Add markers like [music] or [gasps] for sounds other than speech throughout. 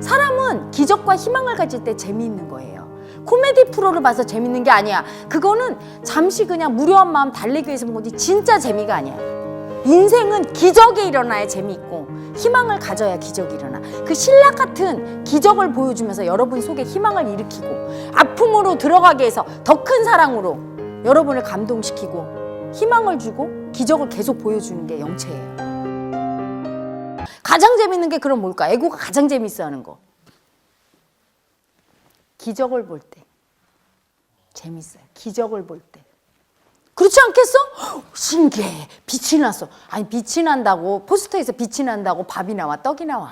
사람은 기적과 희망을 가질 때 재미있는 거예요. 코미디 프로를 봐서 재밌는 게 아니야. 그거는 잠시 그냥 무료한 마음 달래기 위해서 본 거지 진짜 재미가 아니야. 인생은 기적이 일어나야 재미있고 희망을 가져야 기적이 일어나. 그 신락 같은 기적을 보여주면서 여러분 속에 희망을 일으키고 아픔으로 들어가게 해서 더 큰 사랑으로 여러분을 감동시키고 희망을 주고 기적을 계속 보여주는 게 영체예요. 가장 재밌는 게 그럼 뭘까? 에고가 가장 재밌어 하는 거. 기적을 볼 때. 재밌어요. 기적을 볼 때. 그렇지 않겠어? 헉, 신기해. 빛이 났어. 아니, 빛이 난다고, 포스터에서 빛이 난다고 밥이 나와, 떡이 나와.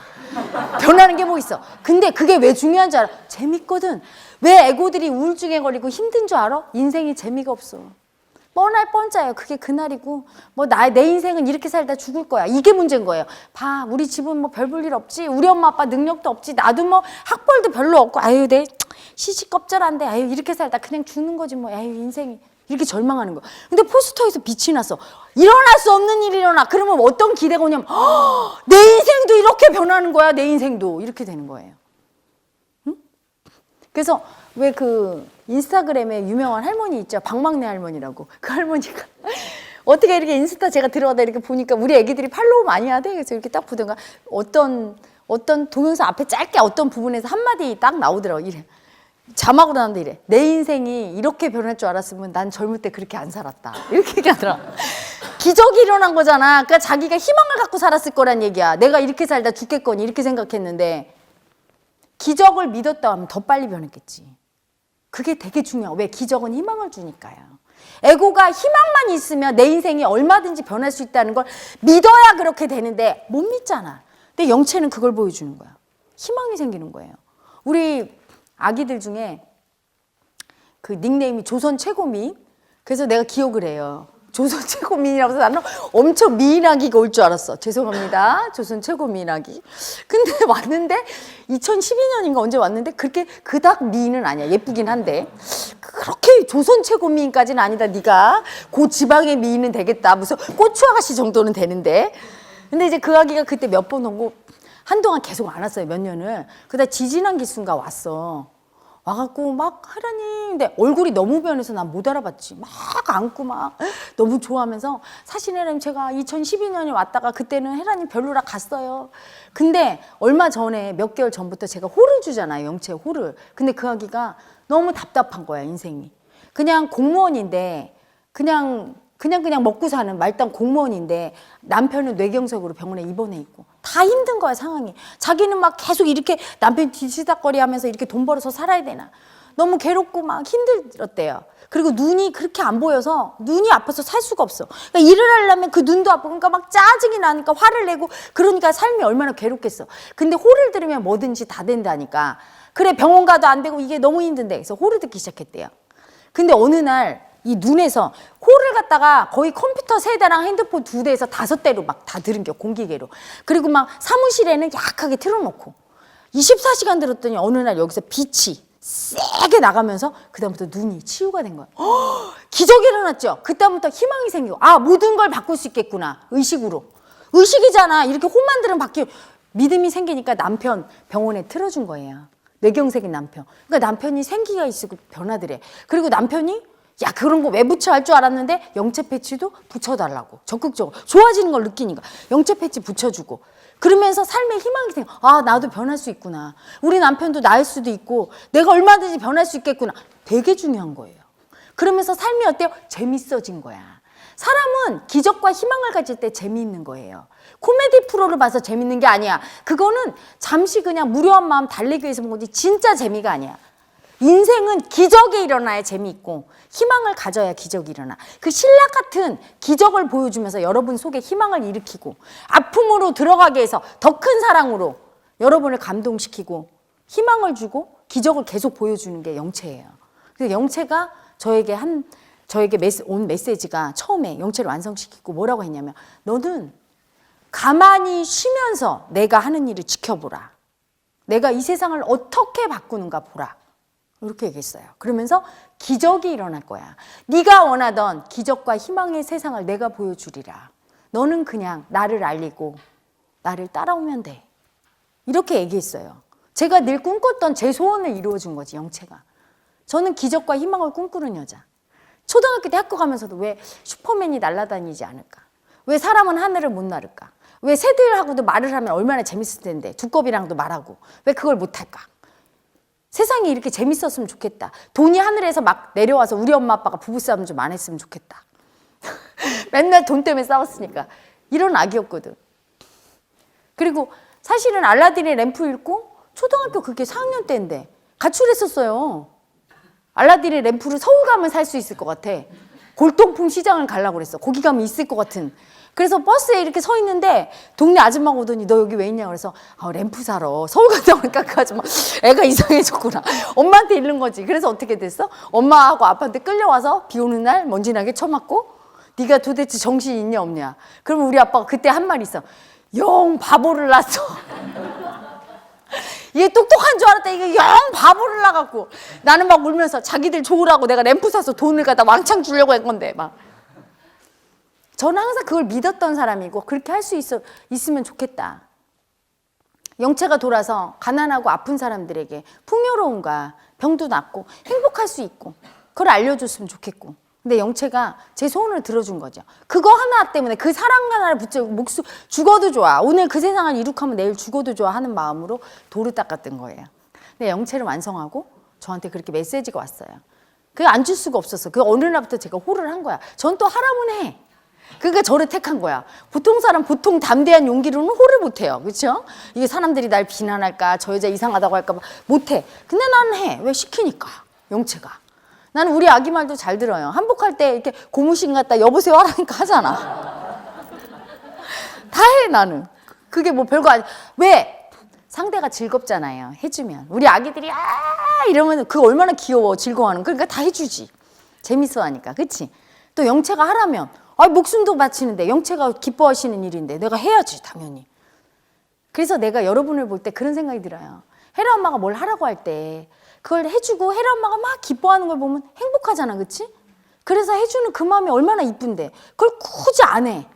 변하는 게 뭐 있어. 근데 그게 왜 중요한 줄 알아? 재밌거든. 왜 애고들이 우울증에 걸리고 힘든 줄 알아? 인생이 재미가 없어. 뻔할 뻔짜예요. 그게 그날이고 뭐 나 내 인생은 이렇게 살다 죽을 거야. 이게 문제인 거예요. 봐, 우리 집은 뭐 별 볼 일 없지. 우리 엄마 아빠 능력도 없지. 나도 뭐 학벌도 별로 없고. 아유, 내 시시 껍질한데. 아유, 이렇게 살다 그냥 죽는 거지 뭐. 아유, 인생이 이렇게 절망하는 거야. 근데 포스터에서 빛이 났어. 일어날 수 없는 일이 일어나. 그러면 어떤 기대가 오냐면 "허, 내 인생도 이렇게 변하는 거야. 내 인생도 이렇게 되는 거예요. 그래서 왜 그 인스타그램에 유명한 할머니 있죠. 박막내 할머니라고. 그 할머니가 [laughs] 어떻게 이렇게 인스타 제가 들어가다 이렇게 보니까 우리 애기들이 팔로우 많이 하대. 그래서 이렇게 딱 보다가 어떤 어떤 동영상 앞에 짧게 어떤 부분에서 한마디 딱 나오더라고. 이래. 자막으로 나는데 이래. 내 인생이 이렇게 변할 줄 알았으면 난 젊을 때 그렇게 안 살았다. 이렇게 얘기하더라. 기적이 일어난 거잖아. 그러니까 자기가 희망을 갖고 살았을 거란 얘기야. 내가 이렇게 살다 죽겠거니 이렇게 생각했는데 기적을 믿었다 하면 더 빨리 변했겠지. 그게 되게 중요해요. 왜? 기적은 희망을 주니까요. 에고가 희망만 있으면 내 인생이 얼마든지 변할 수 있다는 걸 믿어야 그렇게 되는데 못 믿잖아. 근데 영체는 그걸 보여주는 거야. 희망이 생기는 거예요. 우리 아기들 중에 그 닉네임이 조선 최고미. 그래서 내가 기억을 해요. 조선 최고미라고 해서 나는 엄청 미인아기가 올 줄 알았어. 죄송합니다. 조선 최고 미인아기. 근데 [laughs] 왔는데 2012년인가 언제 왔는데 그렇게 그닥 미인은 아니야. 예쁘긴 한데 그렇게 조선 최고 미인까지는 아니다. 네가 고 지방의 미인은 되겠다. 무슨 고추 아가씨 정도는 되는데. 근데 이제 그 아기가 그때 몇 번 오고 한동안 계속 안 왔어요. 몇 년을. 그러다 지지난 기순가 왔어. 와갖고 막 하라니. 근데 얼굴이 너무 변해서 난 못 알아봤지. 막 안고 막 너무 좋아하면서. 사실 혜라님 제가 2012년에 왔다가 그때는 혜라님 별로라 갔어요. 근데 얼마 전에 몇 개월 전부터 제가 호를 주잖아요. 영채 호를 근데 그 아기가 너무 답답한 거야 인생이. 그냥 공무원인데 그냥 그냥 그냥 먹고 사는 말단 공무원인데 남편은 뇌경색으로 병원에 입원해 있고. 다 힘든 거야 상황이. 자기는 막 계속 이렇게 남편 뒤치다거리 하면서 이렇게 돈 벌어서 살아야 되나. 너무 괴롭고 막 힘들었대요. 그리고 눈이 그렇게 안 보여서 눈이 아파서 살 수가 없어. 그러니까 일을 하려면 그 눈도 아프고 그러니까 막 짜증이 나니까 화를 내고 그러니까 삶이 얼마나 괴롭겠어. 근데 호를 들으면 뭐든지 다 된다니까. 그래 병원 가도 안 되고 이게 너무 힘든데. 그래서 호를 듣기 시작했대요. 근데 어느 날 이 눈에서 호를 갖다가 거의 컴퓨터 세 대랑 핸드폰 두 대에서 다섯 대로 막 다 들은 겨 공기계로 그리고 막 사무실에는 약하게 틀어놓고 24시간 들었더니 어느 날 여기서 빛이 세게 나가면서 그다음부터 눈이 치유가 된 거야. 허, [gasps] 기적이 일어났죠. 그다음부터 희망이 생기고 아 모든 걸 바꿀 수 있겠구나 의식으로 의식이잖아. 이렇게 호만 들으면 바뀌 믿음이 생기니까 남편 병원에 틀어준 거예요. 뇌경색인 남편. 그러니까 남편이 생기가 있고 변하더래. 그리고 남편이 야 그런 거 왜 붙여? 할 줄 알았는데 영체 패치도 붙여달라고. 적극적으로. 좋아지는 걸 느끼니까. 영체 패치 붙여주고. 그러면서 삶에 희망이 생겨. 아 나도 변할 수 있구나. 우리 남편도 나을 수도 있고 내가 얼마든지 변할 수 있겠구나. 되게 중요한 거예요. 그러면서 삶이 어때요? 재밌어진 거야. 사람은 기적과 희망을 가질 때 재미있는 거예요. 코미디 프로를 봐서 재밌는 게 아니야. 그거는 잠시 그냥 무료한 마음 달래기 위해서 본 거지 진짜 재미가 아니야 인생은 기적이 일어나야 재미있고 희망을 가져야 기적이 일어나. 그 신락 같은 기적을 보여주면서 여러분 속에 희망을 일으키고 아픔으로 들어가게 해서 더 큰 사랑으로 여러분을 감동시키고 희망을 주고 기적을 계속 보여주는 게 영체예요. 그래서 영체가 저에게 한 저에게 메시, 온 메시지가 처음에 영체를 완성시키고 뭐라고 했냐면 너는 가만히 쉬면서 내가 하는 일을 지켜보라. 내가 이 세상을 어떻게 바꾸는가 보라. 이렇게 얘기했어요. 그러면서 기적이 일어날 거야. 네가 원하던 기적과 희망의 세상을 내가 보여주리라. 너는 그냥 나를 알리고 나를 따라오면 돼. 이렇게 얘기했어요. 제가 늘 꿈꿨던 제 소원을 이루어준 거지 영채가. 저는 기적과 희망을 꿈꾸는 여자. 초등학교 때 학교 가면서도 왜 슈퍼맨이 날아다니지 않을까? 왜 사람은 하늘을 못 나를까? 왜 새들하고도 말을 하면 얼마나 재밌을 텐데 두꺼비랑도 말하고 왜 그걸 못할까? 세상이 이렇게 재밌었으면 좋겠다. 돈이 하늘에서 막 내려와서 우리 엄마 아빠가 부부싸움 좀 안 했으면 좋겠다. [laughs] 맨날 돈 때문에 싸웠으니까 이런 아기였거든. 그리고 사실은 알라딘의 램프 읽고 초등학교 그게 4학년 때인데 가출했었어요. 알라딘의 램프를 서울 가면 살 수 있을 것 같아. 골동품 시장을 가려고 그랬어. 거기 가면 있을 것 같은. 그래서 버스에 이렇게 서 있는데 동네 아줌마가 오더니 너 여기 왜 있냐 그래서 아, 램프 사러 서울 갔다 오니까 그 아줌마 애가 이상해졌구나. 엄마한테 잃는 거지. 그래서 어떻게 됐어? 엄마하고 아빠한테 끌려와서 비 오는 날 먼지나게 쳐맞고 네가 도대체 정신 있냐 없냐. 그러면 우리 아빠가 그때 한말 있어. 영 바보를 낳았어. [laughs] 얘 똑똑한 줄 알았다. 이게 영 바보를 나갖고 나는 막 울면서 자기들 좋으라고 내가 램프 사서 돈을 갖다 왕창 주려고 한 건데 막. 저는 항상 그걸 믿었던 사람이고 그렇게 할 수 있으면 좋겠다. 영체가 돌아서 가난하고 아픈 사람들에게 풍요로움과 병도 낫고 행복할 수 있고 그걸 알려줬으면 좋겠고. 근데 영체가 제 소원을 들어준 거죠. 그거 하나 때문에 그 사랑 하나를 붙잡고 목숨 죽어도 좋아. 오늘 그 세상을 이룩하면 내일 죽어도 좋아 하는 마음으로 돌을 닦았던 거예요. 근데 영체를 완성하고 저한테 그렇게 메시지가 왔어요. 그게 안 줄 수가 없었어. 그 어느 날부터 제가 호를 한 거야. 전 또 하라면 해. 그게 저를 택한 거야. 보통 사람 보통 담대한 용기로는 호를 못 해요. 그렇죠? 이게 사람들이 날 비난할까, 저 여자 이상하다고 할까 봐못 해. 근데 나는 해. 왜 시키니까. 영체가. 나는 우리 아기 말도 잘 들어요. 한복할 때 이렇게 고무신 갖다 여보세요 하라니까 하잖아. [laughs] 다 해 나는. 그게 뭐 별거 아니. 왜? 상대가 즐겁잖아요. 해주면 우리 아기들이 아 이러면 그 얼마나 귀여워 즐거워하는. 그러니까 다 해주지. 재밌어 하니까, 그렇지? 또 영채가 하라면 아 목숨도 바치는데 영채가 기뻐하시는 일인데 내가 해야지 당연히. 그래서 내가 여러분을 볼 때 그런 생각이 들어요. 혜라 엄마가 뭘 하라고 할 때 그걸 해주고 혜라 엄마가 막 기뻐하는 걸 보면 행복하잖아, 그렇지? 그래서 해주는 그 마음이 얼마나 이쁜데 그걸 굳이 안 해.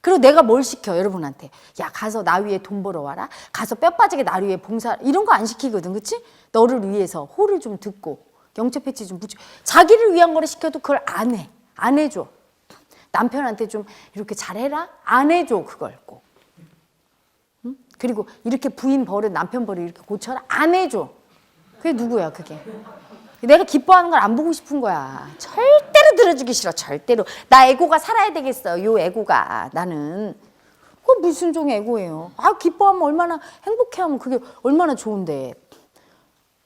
그리고 내가 뭘 시켜 여러분한테 야 가서 나 위해 돈 벌어 와라 가서 뼈 빠지게 나 위해 봉사 이런 거 안 시키거든 그치 너를 위해서 호를 좀 듣고 영체 패치 좀 붙여 자기를 위한 거를 시켜도 그걸 안 해 안 해줘 남편한테 좀 이렇게 잘해라 안 해줘 그걸 꼭 응? 그리고 이렇게 부인 버릇 남편 버릇 이렇게 고쳐라 안 해줘 그게 누구야 그게 내가 기뻐하는 걸 안 보고 싶은 거야. 절대로 들어주기 싫어. 절대로. 나 에고가 살아야 되겠어. 요 에고가. 나는. 그 무슨 종의 에고예요. 아, 기뻐하면 얼마나 행복해하면 그게 얼마나 좋은데.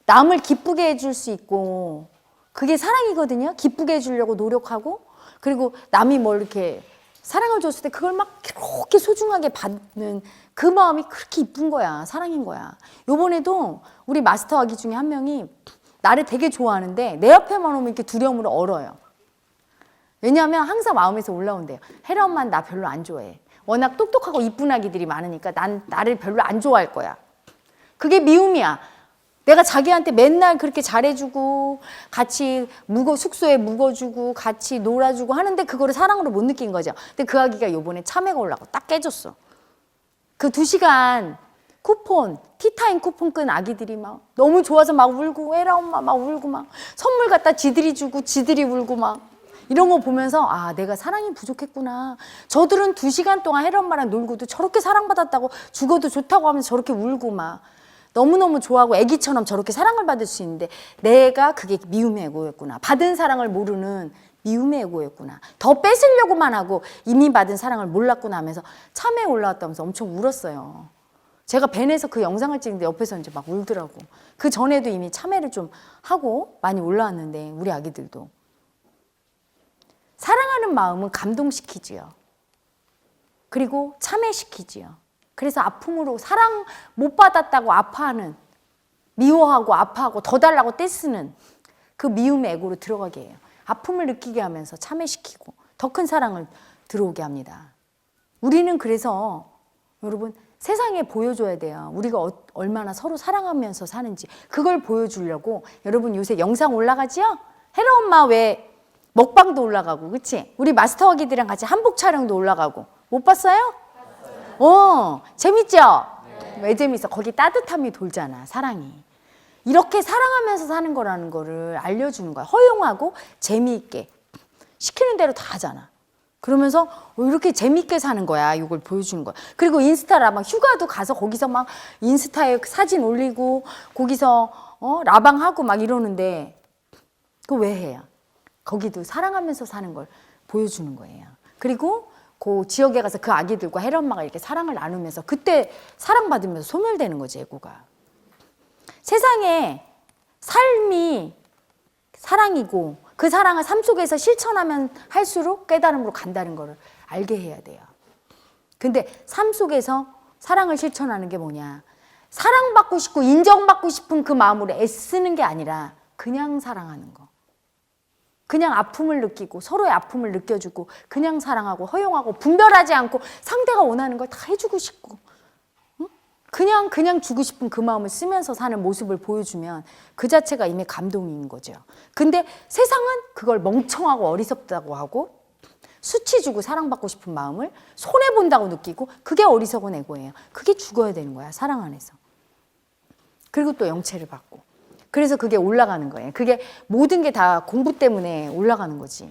남을 기쁘게 해줄 수 있고. 그게 사랑이거든요. 기쁘게 해주려고 노력하고. 그리고 남이 뭘 이렇게 사랑을 줬을 때 그걸 막 그렇게 소중하게 받는 그 마음이 그렇게 이쁜 거야. 사랑인 거야. 요번에도 우리 마스터 아기 중에 한 명이 나를 되게 좋아하는데 내 앞에만 오면 이렇게 두려움으로 얼어요. 왜냐하면 항상 마음에서 올라온대요. 혜라 엄마는 나 별로 안 좋아해. 워낙 똑똑하고 이쁜 아기들이 많으니까 난 나를 별로 안 좋아할 거야. 그게 미움이야. 내가 자기한테 맨날 그렇게 잘해주고 같이 묵어 숙소에 묵어주고 같이 놀아주고 하는데 그거를 사랑으로 못 느낀 거죠. 근데 그 아기가 요번에 참외가 올라고 딱 깨졌어. 그 두 시간 쿠폰, 티타임 쿠폰 끈 아기들이 막 너무 좋아서 막 울고 에라 엄마 막 울고 막 선물 갖다 지들이 주고 지들이 울고 막 이런 거 보면서 아 내가 사랑이 부족했구나. 저들은 두 시간 동안 헤라 엄마랑 놀고도 저렇게 사랑받았다고 죽어도 좋다고 하면서 저렇게 울고 막 너무너무 좋아하고 애기처럼 저렇게 사랑을 받을 수 있는데 내가 그게 미움의 애고였구나. 받은 사랑을 모르는 미움의 애고였구나. 더 뺏으려고만 하고 이미 받은 사랑을 몰랐구나 하면서 참에 올라왔다면서 엄청 울었어요. 제가 벤에서 그 영상을 찍는데 옆에서 이제 막 울더라고. 그 전에도 이미 참회를 좀 하고 많이 올라왔는데 우리 아기들도 사랑하는 마음은 감동시키지요. 그리고 참회시키지요. 그래서 아픔으로 사랑 못 받았다고 아파하는 미워하고 아파하고 더 달라고 떼쓰는 그 미움의 애고로 들어가게 해요. 아픔을 느끼게 하면서 참회시키고 더 큰 사랑을 들어오게 합니다. 우리는 그래서 여러분 세상에 보여줘야 돼요. 우리가 어- 얼마나 서로 사랑하면서 사는지 그걸 보여주려고 여러분 요새 영상 올라가지요? 혜라 엄마 왜 먹방도 올라가고 그치? 우리 마스터 아기들이랑 같이 한복 촬영도 올라가고 못 봤어요? 어 재밌죠? 왜 재밌어? 거기 따뜻함이 돌잖아, 사랑이. 이렇게 사랑하면서 사는 거라는 거를 알려주는 거야. 허용하고 재미있게. 시키는 대로 다 하잖아. 그러면서 어, 이렇게 재밌게 사는 거야. 이걸 보여주는 거야. 그리고 인스타라 막 휴가도 가서 거기서 막 인스타에 사진 올리고 거기서 어, 라방하고 막 이러는데 그거 왜 해요? 거기도 사랑하면서 사는 걸 보여주는 거예요. 그리고 그 지역에 가서 그 아기들과 혜리 엄마가 이렇게 사랑을 나누면서 그때 사랑받으면서 소멸되는 거지, 애고가. 세상에 삶이 사랑이고 그 사랑을 삶 속에서 실천하면 할수록 깨달음으로 간다는 거를 알게 해야 돼요. 근데 삶 속에서 사랑을 실천하는 게 뭐냐? 사랑받고 싶고 인정받고 싶은 그 마음으로 애쓰는 게 아니라 그냥 사랑하는 거. 그냥 아픔을 느끼고 서로의 아픔을 느껴주고 그냥 사랑하고 허용하고 분별하지 않고 상대가 원하는 걸 다 해주고 싶고 응? 그냥 그냥 주고 싶은 그 마음을 쓰면서 사는 모습을 보여주면 그 자체가 이미 감동인 거죠. 근데 세상은 그걸 멍청하고 어리석다고 하고 수치 주고 사랑받고 싶은 마음을 손해 본다고 느끼고 그게 어리석은 애고예요. 그게 죽어야 되는 거야 사랑 안에서. 그리고 또 영체를 받고. 그래서 그게 올라가는 거예요. 그게 모든 게 다 공부 때문에 올라가는 거지.